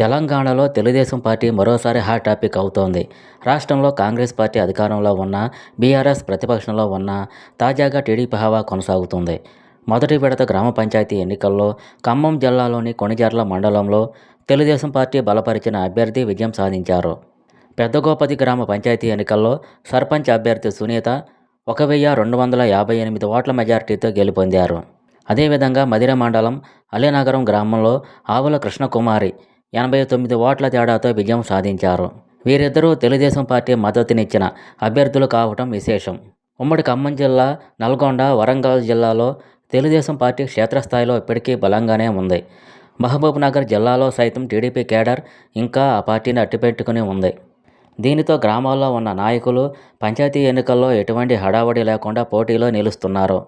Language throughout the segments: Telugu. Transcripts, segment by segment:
తెలంగాణలో తెలుగుదేశం పార్టీ మరోసారి హాట్ టాపిక్ అవుతోంది. రాష్ట్రంలో కాంగ్రెస్ పార్టీ అధికారంలో ఉన్న బీఆర్ఎస్ ప్రతిపక్షంలో ఉన్న తాజాగా టీడీపీ హవా కొనసాగుతుంది. మొదటి విడత గ్రామ పంచాయతీ ఎన్నికల్లో ఖమ్మం జిల్లాలోని కొణిజర్ల మండలంలో తెలుగుదేశం పార్టీ బలపరిచిన అభ్యర్థి విజయం సాధించారు. పెద్దగోపతి గ్రామ పంచాయతీ ఎన్నికల్లో సర్పంచ్ అభ్యర్థి సునీత ఒక వెయ్యి రెండు వందల యాభై ఎనిమిది ఓట్ల మెజార్టీతో గెలుపొందారు. అదేవిధంగా మదిర మండలం అలీనగరం గ్రామంలో ఆవుల కృష్ణకుమారి ఎనభై తొమ్మిది ఓట్ల తేడాతో విజయం సాధించారు. వీరిద్దరూ తెలుగుదేశం పార్టీ మద్దతునిచ్చిన అభ్యర్థులు కావటం విశేషం. ఉమ్మడి ఖమ్మం జిల్లా నల్గొండ వరంగల్ జిల్లాలో తెలుగుదేశం పార్టీ క్షేత్రస్థాయిలో ఇప్పటికీ బలంగానే ఉంది. మహబూబ్ నగర్ జిల్లాలో సైతం టీడీపీ కేడర్ ఇంకా ఆ పార్టీని అట్టిపెట్టుకుని ఉంది. దీనితో గ్రామాల్లో ఉన్న నాయకులు పంచాయతీ ఎన్నికల్లో ఎటువంటి హడావడి లేకుండా పోటీలో నిలుస్తున్నారు.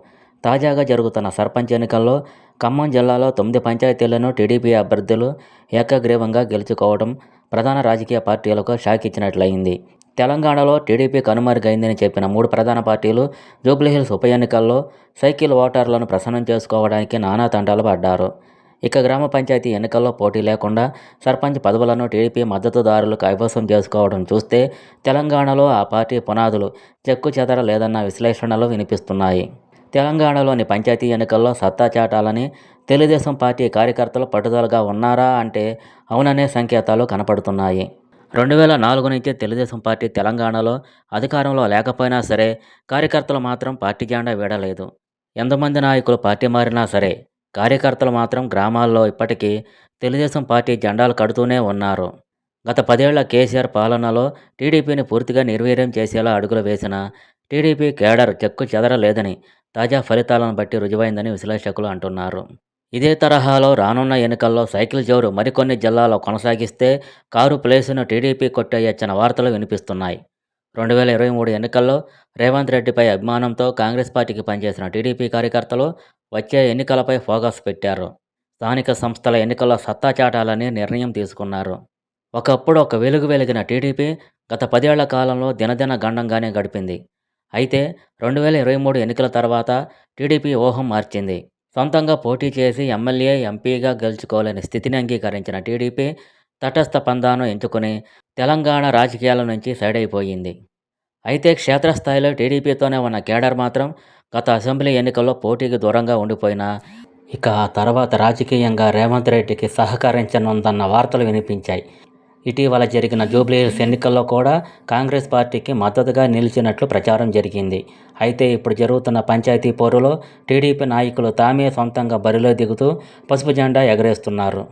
తాజాగా జరుగుతున్న సర్పంచ్ ఎన్నికల్లో ఖమ్మం జిల్లాలో తొమ్మిది పంచాయతీలను టీడీపీ అభ్యర్థులు ఏకగ్రీవంగా గెలుచుకోవడం ప్రధాన రాజకీయ పార్టీలకు షాక్ ఇచ్చినట్లయింది. తెలంగాణలో టీడీపీ కనుమరుగైందని చెప్పిన మూడు ప్రధాన పార్టీలు జూబ్లీహిల్స్ ఉప ఎన్నికల్లో సైకిల్ ఓటర్లను ప్రసన్నం చేసుకోవడానికి నానా తంటాలు పడ్డారు. ఇక గ్రామ పంచాయతీ ఎన్నికల్లో పోటీ లేకుండా సర్పంచ్ పదవులను టీడీపీ మద్దతుదారులు కైవసం చేసుకోవడం చూస్తే తెలంగాణలో ఆ పార్టీ పునాదులు చెక్కు చెదరలేదన్న విశ్లేషణలు వినిపిస్తున్నాయి. తెలంగాణలోని పంచాయతీ ఎన్నికల్లో సత్తా చాటాలని తెలుగుదేశం పార్టీ కార్యకర్తలు పట్టుదలగా ఉన్నారా అంటే అవుననే సంకేతాలు కనపడుతున్నాయి. రెండు వేల నాలుగు నుంచి తెలుగుదేశం పార్టీ తెలంగాణలో అధికారంలో లేకపోయినా సరే కార్యకర్తలు మాత్రం పార్టీ జెండా వీడలేదు. ఎంతమంది నాయకులు పార్టీ మారినా సరే కార్యకర్తలు మాత్రం గ్రామాల్లో ఇప్పటికీ తెలుగుదేశం పార్టీ జెండాలు కడుతూనే ఉన్నారు. గత పదేళ్ళ కేసీఆర్ పాలనలో టీడీపీని పూర్తిగా నిర్వీర్యం చేసేలా అడుగులు వేసిన టీడీపీ కేడర్ చెక్కు చెదరలేదని తాజా ఫలితాలను బట్టి రుజువైందని విశ్లేషకులు అంటున్నారు. ఇదే తరహాలో రానున్న ఎన్నికల్లో సైకిల్ జోరు మరికొన్ని జిల్లాల్లో కొనసాగిస్తే కారు ప్లేసును టీడీపీ కొట్టేయచ్చన్న వార్తలు వినిపిస్తున్నాయి. రెండు వేల ఇరవై మూడు ఎన్నికల్లో రేవంత్ రెడ్డిపై అభిమానంతో కాంగ్రెస్ పార్టీకి పనిచేసిన టీడీపీ కార్యకర్తలు వచ్చే ఎన్నికలపై ఫోకస్ పెట్టారు. స్థానిక సంస్థల ఎన్నికల్లో సత్తా చాటాలని నిర్ణయం తీసుకున్నారు. ఒకప్పుడు ఒక వెలుగు వెలిగిన టీడీపీ గత పదేళ్ళ కాలంలో దినదిన గండంగానే గడిపింది. అయితే రెండు వేల ఇరవై మూడు ఎన్నికల తర్వాత టీడీపీ ఊహం మార్చింది. సొంతంగా పోటీ చేసి ఎమ్మెల్యే ఎంపీగా గెలుచుకోలేని స్థితిని అంగీకరించిన టీడీపీ తటస్థ పందాను ఎంచుకుని తెలంగాణ రాజకీయాల నుంచి సైడ్ అయిపోయింది. అయితే క్షేత్రస్థాయిలో టీడీపీతోనే ఉన్న కేడర్ మాత్రం గత అసెంబ్లీ ఎన్నికల్లో పోటీకి దూరంగా ఉండిపోయినా ఇక ఆ తర్వాత రాజకీయంగా రేవంత్ రెడ్డికి సహకరించనుందన్న వార్తలు వినిపించాయి. ఇటీవల జరిగిన జూబ్లీహిల్స్ ఎన్నికల్లో కూడా కాంగ్రెస్ పార్టీకి మద్దతుగా నిలిచినట్లు ప్రచారం జరిగింది. అయితే ఇప్పుడు జరుగుతున్న పంచాయతీ పోరులో టీడీపీ నాయకులు తామే సొంతంగా బరిలో దిగుతూ పసుపు జెండా ఎగరేస్తున్నారు.